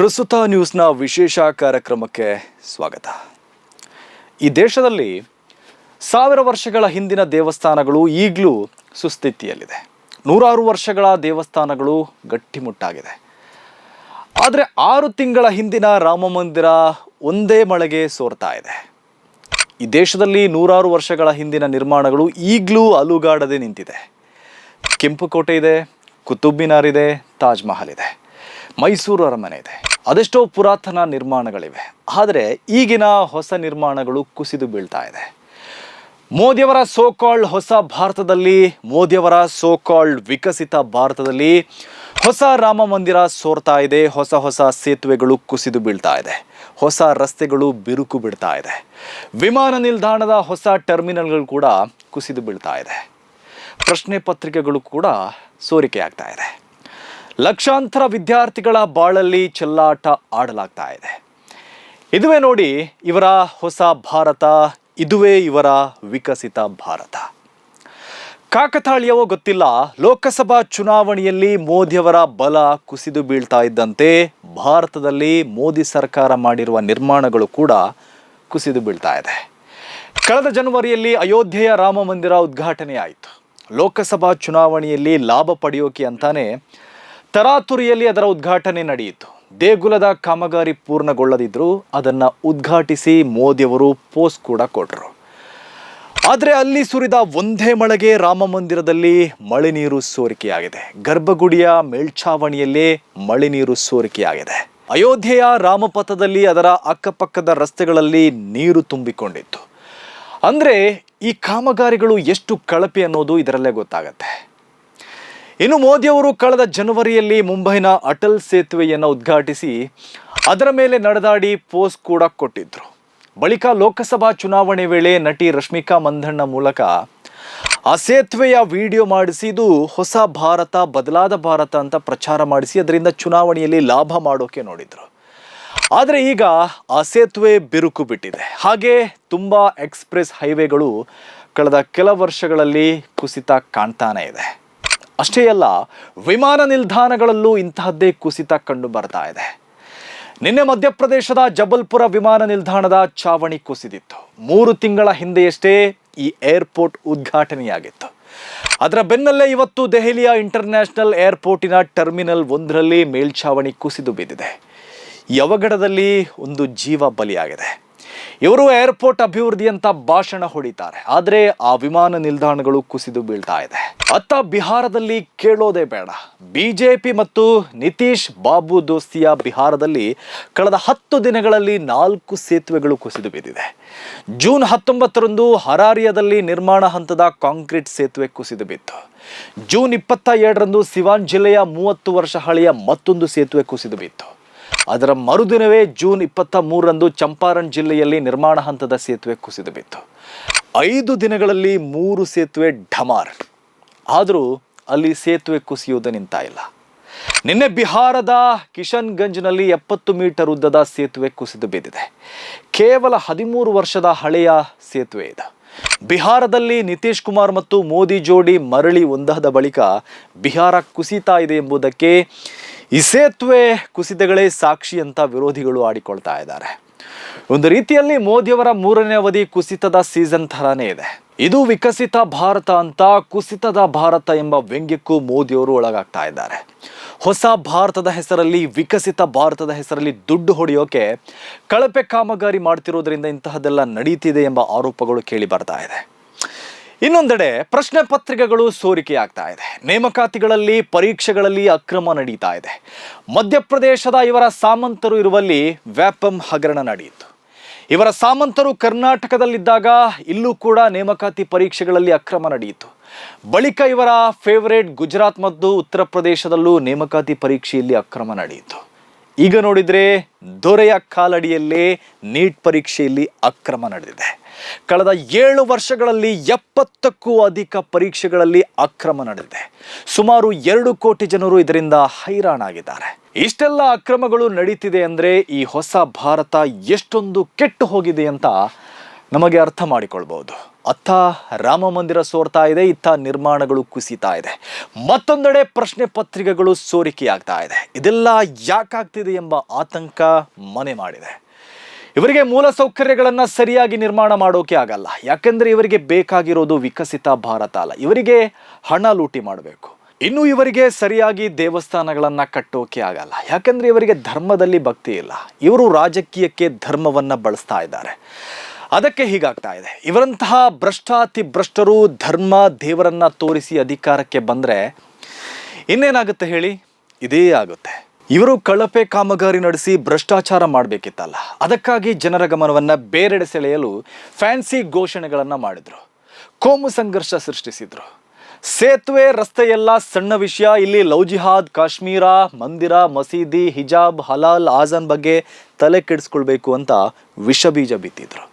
ಪ್ರಸ್ತುತ ನ್ಯೂಸ್ನ ವಿಶೇಷ ಕಾರ್ಯಕ್ರಮಕ್ಕೆ ಸ್ವಾಗತ. ಈ ದೇಶದಲ್ಲಿ ಸಾವಿರ ವರ್ಷಗಳ ಹಿಂದಿನ ದೇವಸ್ಥಾನಗಳು ಈಗಲೂ ಸುಸ್ಥಿತಿಯಲ್ಲಿದೆ. ನೂರಾರು ವರ್ಷಗಳ ದೇವಸ್ಥಾನಗಳು ಗಟ್ಟಿಮುಟ್ಟಾಗಿದೆ. ಆದರೆ ಆರು ತಿಂಗಳ ಹಿಂದಿನ ರಾಮ ಮಂದಿರ ಒಂದೇ ಮಳೆಗೆ ಸೋರ್ತಾ ಇದೆ. ಈ ದೇಶದಲ್ಲಿ ನೂರಾರು ವರ್ಷಗಳ ಹಿಂದಿನ ನಿರ್ಮಾಣಗಳು ಈಗಲೂ ಅಲುಗಾಡದೆ ನಿಂತಿದೆ. ಕೆಂಪು ಕೋಟೆ ಇದೆ, ಕುತುಬ್ ಮಿನಾರ್ ಇದೆ, ತಾಜ್ ಮಹಲ್ ಇದೆ. ಮೈಸೂರು ಅರಮನೆ ಇದೆ. ಅದೆಷ್ಟೋ ಪುರಾತನ ನಿರ್ಮಾಣಗಳಿವೆ. ಆದರೆ ಈಗಿನ ಹೊಸ ನಿರ್ಮಾಣಗಳು ಕುಸಿದು ಬೀಳ್ತಾ ಇದೆ. ಮೋದಿಯವರ ಸೋಕಾಲ್ಡ್ ಹೊಸ ಭಾರತದಲ್ಲಿ, ಮೋದಿಯವರ ಸೋಕಾಲ್ಡ್ ವಿಕಸಿತ ಭಾರತದಲ್ಲಿ ಹೊಸ ರಾಮ ಮಂದಿರ ಸೋರ್ತಾ ಇದೆ, ಹೊಸ ಹೊಸ ಸೇತುವೆಗಳು ಕುಸಿದು ಬೀಳ್ತಾ ಇದೆ. ಹೊಸ ರಸ್ತೆಗಳು ಬಿರುಕು ಬಿಡ್ತಾ ಇದೆ. ವಿಮಾನ ನಿಲ್ದಾಣದ ಹೊಸ ಟರ್ಮಿನಲ್ಗಳು ಕೂಡ ಕುಸಿದು ಬೀಳ್ತಾ ಇದೆ. ಪ್ರಶ್ನೆ ಪತ್ರಿಕೆಗಳು ಕೂಡ ಸೋರಿಕೆ ಆಗ್ತಾ ಇದೆ. ಲಕ್ಷಾಂತರ ವಿದ್ಯಾರ್ಥಿಗಳ ಬಾಳಲ್ಲಿ ಚೆಲ್ಲಾಟ ಆಡಲಾಗ್ತಾ ಇದೆ. ಇದುವೇ ನೋಡಿ ಇವರ ಹೊಸ ಭಾರತ, ಇದುವೇ ಇವರ ವಿಕಸಿತ ಭಾರತ. ಕಾಕತಾಳೀಯವೋ ಗೊತ್ತಿಲ್ಲ, ಲೋಕಸಭಾ ಚುನಾವಣೆಯಲ್ಲಿ ಮೋದಿಯವರ ಬಲ ಕುಸಿದು ಬೀಳ್ತಾ ಇದ್ದಂತೆ ಭಾರತದಲ್ಲಿ ಮೋದಿ ಸರ್ಕಾರ ಮಾಡಿರುವ ನಿರ್ಮಾಣಗಳು ಕೂಡ ಕುಸಿದು ಬೀಳ್ತಾ ಇದೆ. ಕಳೆದ ಜನವರಿಯಲ್ಲಿ ಅಯೋಧ್ಯೆಯ ರಾಮ ಮಂದಿರ ಉದ್ಘಾಟನೆ ಆಯಿತು ಲೋಕಸಭಾ ಚುನಾವಣೆಯಲ್ಲಿ ಲಾಭ ಪಡೆಯೋಕೆ ಅಂತಾನೆ ತರಾತುರಿಯಲ್ಲಿ ಅದರ ಉದ್ಘಾಟನೆ ನಡೆಯಿತು. ದೇಗುಲದ ಕಾಮಗಾರಿ ಪೂರ್ಣಗೊಳ್ಳದಿದ್ದರೂ ಅದನ್ನು ಉದ್ಘಾಟಿಸಿ ಮೋದಿಯವರು ಪೋಸ್ಟ್ ಕೂಡ ಕೊಟ್ಟರು ಆದರೆ ಅಲ್ಲಿ ಸುರಿದ ಒಂದೇ ಮಳೆಗೆ ರಾಮ ಮಂದಿರದಲ್ಲಿ ಮಳೆ ನೀರು ಸೋರಿಕೆಯಾಗಿದೆ. ಗರ್ಭಗುಡಿಯ ಮೇಲ್ಛಾವಣಿಯಲ್ಲೇ ಮಳೆ ನೀರು ಸೋರಿಕೆಯಾಗಿದೆ. ಅಯೋಧ್ಯೆಯ ರಾಮಪಥದಲ್ಲಿ ಅದರ ಅಕ್ಕಪಕ್ಕದ ರಸ್ತೆಗಳಲ್ಲಿ ನೀರು ತುಂಬಿಕೊಂಡಿತ್ತು. ಅಂದರೆ ಈ ಕಾಮಗಾರಿಗಳು ಎಷ್ಟು ಕಳಪೆ ಅನ್ನೋದು ಇದರಲ್ಲೇ ಗೊತ್ತಾಗತ್ತೆ. ಇನ್ನು ಮೋದಿಯವರು ಕಳೆದ ಜನವರಿಯಲ್ಲಿ ಮುಂಬೈನ ಅಟಲ್ ಸೇತುವೆಯನ್ನು ಉದ್ಘಾಟಿಸಿ ಅದರ ಮೇಲೆ ನಡೆದಾಡಿ ಪೋಸ್ ಕೂಡ ಕೊಟ್ಟಿದ್ರು. ಬಳಿಕ ಲೋಕಸಭಾ ಚುನಾವಣೆ ವೇಳೆ ನಟಿ ರಶ್ಮಿಕಾ ಮಂದಣ್ಣ ಮೂಲಕ ಆ ಸೇತುವೆಯ ವಿಡಿಯೋ ಮಾಡಿಸಿ ಇದು ಹೊಸ ಭಾರತ, ಬದಲಾದ ಭಾರತ ಅಂತ ಪ್ರಚಾರ ಮಾಡಿಸಿ ಅದರಿಂದ ಚುನಾವಣೆಯಲ್ಲಿ ಲಾಭ ಮಾಡೋಕೆ ನೋಡಿದ್ರು. ಆದರೆ ಈಗ ಆ ಸೇತುವೆ ಬಿರುಕು ಬಿಟ್ಟಿದೆ. ಹಾಗೆ ತುಂಬ ಎಕ್ಸ್ಪ್ರೆಸ್ ಹೈವೇಗಳು ಕಳೆದ ಕೆಲ ವರ್ಷಗಳಲ್ಲಿ ಕುಸಿತ ಕಾಣ್ತಾನೆ ಇದೆ. ಅಷ್ಟೇ ಅಲ್ಲ, ವಿಮಾನ ನಿಲ್ದಾಣಗಳಲ್ಲೂ ಇಂತಹದ್ದೇ ಕುಸಿತ ಕಂಡು ಬರ್ತಾ ಇದೆ. ನಿನ್ನೆ ಮಧ್ಯಪ್ರದೇಶದ ಜಬಲ್ಪುರ ವಿಮಾನ ನಿಲ್ದಾಣದ ಚಾವಣಿ ಕುಸಿದಿತ್ತು. ಮೂರು ತಿಂಗಳ ಹಿಂದೆಯಷ್ಟೇ ಈ ಏರ್ಪೋರ್ಟ್ ಉದ್ಘಾಟನೆಯಾಗಿತ್ತು. ಅದರ ಬೆನ್ನಲ್ಲೇ ಇವತ್ತು ದೆಹಲಿಯ ಇಂಟರ್ನ್ಯಾಷನಲ್ ಏರ್ಪೋರ್ಟಿನ ಟರ್ಮಿನಲ್ ಒಂದರಲ್ಲಿ ಮೇಲ್ಛಾವಣಿ ಕುಸಿದು ಬಿದ್ದಿದೆ. ಈ ಅವಘಡದಲ್ಲಿ ಒಂದು ಜೀವ ಬಲಿಯಾಗಿದೆ. ಇವರು ಏರ್ಪೋರ್ಟ್ ಅಭಿವೃದ್ಧಿ ಅಂತ ಭಾಷಣ ಹೊಡಿತಾರೆ. ಆದರೆ ಆ ವಿಮಾನ ನಿಲ್ದಾಣಗಳು ಕುಸಿದು ಬೀಳ್ತಾ ಇದೆ. ಅತ್ತ ಬಿಹಾರದಲ್ಲಿ ಕೇಳೋದೇ ಬೇಡ. ಬಿಜೆಪಿ ಮತ್ತು ನಿತೀಶ್ ಬಾಬು ದೋಸ್ತಿಯ ಬಿಹಾರದಲ್ಲಿ ಕಳೆದ ಹತ್ತು ದಿನಗಳಲ್ಲಿ ನಾಲ್ಕು ಸೇತುವೆಗಳು ಕುಸಿದು ಬಿದ್ದಿದೆ ಜೂನ್ ಹತ್ತೊಂಬತ್ತರಂದು ಹರಾರಿಯದಲ್ಲಿ ನಿರ್ಮಾಣ ಹಂತದ ಕಾಂಕ್ರೀಟ್ ಸೇತುವೆ ಕುಸಿದು ಬಿತ್ತು. ಜೂನ್ ಇಪ್ಪತ್ತ ಎರಡರಂದು ಸಿವಾನ್ ಜಿಲ್ಲೆಯ ಮೂವತ್ತು ವರ್ಷ ಹಳೆಯ ಮತ್ತೊಂದು ಸೇತುವೆ ಕುಸಿದು ಬಿತ್ತು. ಅದರ ಮರುದಿನವೇ ಜೂನ್ ಇಪ್ಪತ್ತ ಮೂರರಂದು ಚಂಪಾರಣ್ ಜಿಲ್ಲೆಯಲ್ಲಿ ನಿರ್ಮಾಣ ಹಂತದ ಸೇತುವೆ ಕುಸಿದು ಬಿತ್ತು. ಐದು ದಿನಗಳಲ್ಲಿ ಮೂರು ಸೇತುವೆ ಢಮಾರ್. ಆದರೂ ಅಲ್ಲಿ ಸೇತುವೆ ಕುಸಿಯುವುದು ನಿಂತ ಇಲ್ಲ ನಿನ್ನೆ ಬಿಹಾರದ ಕಿಶನ್ಗಂಜ್ನಲ್ಲಿ ಎಪ್ಪತ್ತು ಮೀಟರ್ ಉದ್ದದ ಸೇತುವೆ ಕುಸಿದು ಬಿದ್ದಿದೆ. ಕೇವಲ ಹದಿಮೂರು ವರ್ಷದ ಹಳೆಯ ಸೇತುವೆ ಇದು. ಬಿಹಾರದಲ್ಲಿ ನಿತೀಶ್ ಕುಮಾರ್ ಮತ್ತು ಮೋದಿ ಜೋಡಿ ಮರಳಿ ಒಂದಾದ ಬಳಿಕ ಬಿಹಾರ ಕುಸಿತಾ ಇದೆ ಎಂಬುದಕ್ಕೆ ಈ ಸೇತುವೆ ಕುಸಿತಗಳೇ ಸಾಕ್ಷಿ ಅಂತ ವಿರೋಧಿಗಳು ಆಡಿಕೊಳ್ತಾ ಇದ್ದಾರೆ. ಒಂದು ರೀತಿಯಲ್ಲಿ ಮೋದಿಯವರ ಮೂರನೇ ಅವಧಿ ಕುಸಿತದ ಸೀಸನ್ ಥರನೇ ಇದೆ. ಇದು ವಿಕಸಿತ ಭಾರತ ಅಂತ ಕುಸಿತದ ಭಾರತ ಎಂಬ ವ್ಯಂಗ್ಯಕ್ಕೂ ಮೋದಿಯವರು ಒಳಗಾಗ್ತಾ ಇದ್ದಾರೆ. ಹೊಸ ಭಾರತದ ಹೆಸರಲ್ಲಿ, ವಿಕಸಿತ ಭಾರತದ ಹೆಸರಲ್ಲಿ ದುಡ್ಡು ಹೊಡೆಯೋಕೆ ಕಳಪೆ ಕಾಮಗಾರಿ ಮಾಡ್ತಿರೋದ್ರಿಂದ ಇಂತಹದೆಲ್ಲ ನಡೀತಿದೆ ಎಂಬ ಆರೋಪಗಳು ಕೇಳಿ ಬರ್ತಾ ಇದೆ. ಇನ್ನೊಂದೆಡೆ ಪ್ರಶ್ನೆ ಪತ್ರಿಕೆಗಳು ಸೋರಿಕೆಯಾಗ್ತಾ ಇದೆ. ನೇಮಕಾತಿಗಳಲ್ಲಿ, ಪರೀಕ್ಷೆಗಳಲ್ಲಿ ಅಕ್ರಮ ನಡೀತಾ ಇದೆ. ಮಧ್ಯಪ್ರದೇಶದ ಇವರ ಸಾಮಂತರು ಇರುವಲ್ಲಿ ವ್ಯಾಪಂ ಹಗರಣ ನಡೆಯಿತು. ಇವರ ಸಾಮಂತರು ಕರ್ನಾಟಕದಲ್ಲಿದ್ದಾಗ ಇಲ್ಲೂ ಕೂಡ ನೇಮಕಾತಿ ಪರೀಕ್ಷೆಗಳಲ್ಲಿ ಅಕ್ರಮ ನಡೆಯಿತು. ಬಳಿಕ ಇವರ ಫೇವರೇಟ್ ಗುಜರಾತ್ ಮತ್ತು ಉತ್ತರ ಪ್ರದೇಶದಲ್ಲೂ ನೇಮಕಾತಿ ಪರೀಕ್ಷೆಯಲ್ಲಿ ಅಕ್ರಮ ನಡೆಯಿತು. ಈಗ ನೋಡಿದರೆ ದೊರೆಯ ಕಾಲಡಿಯಲ್ಲೇ ನೀಟ್ ಪರೀಕ್ಷೆಯಲ್ಲಿ ಅಕ್ರಮ ನಡೆದಿದೆ. ಕಳೆದ ಏಳು ವರ್ಷಗಳಲ್ಲಿ ಎಪ್ಪತ್ತಕ್ಕೂ ಅಧಿಕ ಪರೀಕ್ಷೆಗಳಲ್ಲಿ ಅಕ್ರಮ ನಡೆದಿದೆ. ಸುಮಾರು ಎರಡು ಕೋಟಿ ಜನರು ಇದರಿಂದ ಹೈರಾಣಾಗಿದ್ದಾರೆ. ಇಷ್ಟೆಲ್ಲ ಅಕ್ರಮಗಳು ನಡೀತಿದೆ ಅಂದರೆ ಈ ಹೊಸ ಭಾರತ ಎಷ್ಟೊಂದು ಕೆಟ್ಟು ಹೋಗಿದೆ ಅಂತ ನಮಗೆ ಅರ್ಥ ಮಾಡಿಕೊಳ್ಬಹುದು. ಅತ್ತ ರಾಮ ಮಂದಿರ ಸೋರ್ತಾ ಇದೆ, ಇತ್ತ ನಿರ್ಮಾಣಗಳು ಕುಸಿತಾ ಇದೆ. ಮತ್ತೊಂದೆಡೆ ಪ್ರಶ್ನೆ ಪತ್ರಿಕೆಗಳು ಸೋರಿಕೆಯಾಗ್ತಾ ಇದೆ. ಇದೆಲ್ಲ ಯಾಕಾಗ್ತಿದೆ ಎಂಬ ಆತಂಕ ಮನೆ ಮಾಡಿದೆ. ಇವರಿಗೆ ಮೂಲ ಸೌಕರ್ಯಗಳನ್ನು ಸರಿಯಾಗಿ ನಿರ್ಮಾಣ ಮಾಡೋಕೆ ಆಗಲ್ಲ. ಯಾಕಂದ್ರೆ ಇವರಿಗೆ ಬೇಕಾಗಿರೋದು ವಿಕಸಿತ ಭಾರತ ಅಲ್ಲ. ಇವರಿಗೆ ಹಣ ಲೂಟಿ ಮಾಡಬೇಕು. ಇನ್ನು ಇವರಿಗೆ ಸರಿಯಾಗಿ ದೇವಸ್ಥಾನಗಳನ್ನು ಕಟ್ಟೋಕೆ ಆಗಲ್ಲ. ಯಾಕಂದ್ರೆ ಇವರಿಗೆ ಧರ್ಮದಲ್ಲಿ ಭಕ್ತಿ ಇಲ್ಲ. ಇವರು ರಾಜಕೀಯಕ್ಕೆ ಧರ್ಮವನ್ನ ಬಳಸ್ತಾ ಇದ್ದಾರೆ. ಅದಕ್ಕೆ ಹೀಗಾಗ್ತಾ ಇದೆ. ಇವರಂತಹ ಭ್ರಷ್ಟಾತಿ ಭ್ರಷ್ಟರು ಧರ್ಮ ದೇವರನ್ನ ತೋರಿಸಿ ಅಧಿಕಾರಕ್ಕೆ ಬಂದರೆ ಇನ್ನೇನಾಗುತ್ತೆ ಹೇಳಿ? ಇದೇ ಆಗುತ್ತೆ. ಇವರು ಕಳಪೆ ಕಾಮಗಾರಿ ನಡೆಸಿ ಭ್ರಷ್ಟಾಚಾರ ಮಾಡಬೇಕಿತ್ತಲ್ಲ. ಅದಕ್ಕಾಗಿ ಜನರ ಗಮನವನ್ನು ಬೇರೆಡೆ ಸೆಳೆಯಲು ಫ್ಯಾನ್ಸಿ ಘೋಷಣೆಗಳನ್ನು ಮಾಡಿದರು. ಕೋಮು ಸಂಘರ್ಷ ಸೃಷ್ಟಿಸಿದರು. ಸೇತುವೆ ರಸ್ತೆಯೆಲ್ಲ ಸಣ್ಣ ವಿಷಯ. ಇಲ್ಲಿ ಲವ್ ಜಿಹಾದ್ ಕಾಶ್ಮೀರ, ಮಂದಿರ, ಮಸೀದಿ, ಹಿಜಾಬ್, ಹಲಾಲ್, ಆಜಾನ್ ಬಗ್ಗೆ ತಲೆ ಕೆಡಿಸ್ಕೊಳ್ಬೇಕು ಅಂತ ವಿಷ ಬೀಜ ಬಿತ್ತಿದ್ರು.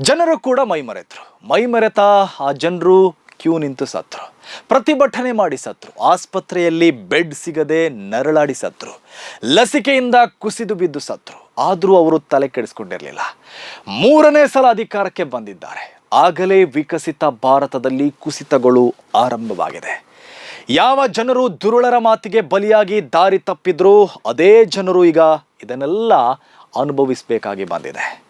ಜನರು ಕೂಡ ಮೈಮರೆತರು ಮೈಮರೆತ ಆ ಜನರು ಕ್ಯೂ ನಿಂತು ಸತ್ರು. ಪ್ರತಿಭಟನೆ ಮಾಡಿ ಸತ್ರು. ಆಸ್ಪತ್ರೆಯಲ್ಲಿ ಬೆಡ್ ಸಿಗದೆ ನರಳಾಡಿ ಸತ್ರು. ಲಸಿಕೆಯಿಂದ ಕುಸಿದು ಬಿದ್ದು ಸತ್ರು. ಆದರೂ ಅವರು ತಲೆ ಕೆಡಿಸ್ಕೊಂಡಿರಲಿಲ್ಲ. ಮೂರನೇ ಸಲ ಅಧಿಕಾರಕ್ಕೆ ಬಂದಿದ್ದಾರೆ. ಆಗಲೇ ವಿಕಸಿತ ಭಾರತದಲ್ಲಿ ಕುಸಿತಗಳು ಆರಂಭವಾಗಿದೆ. ಯಾವ ಜನರು ದುರುಳರ ಮಾತಿಗೆ ಬಲಿಯಾಗಿ ದಾರಿ ತಪ್ಪಿದ್ರು, ಅದೇ ಜನರು ಈಗ ಇದನ್ನೆಲ್ಲ ಅನುಭವಿಸಬೇಕಾಗಿ ಬಂದಿದೆ.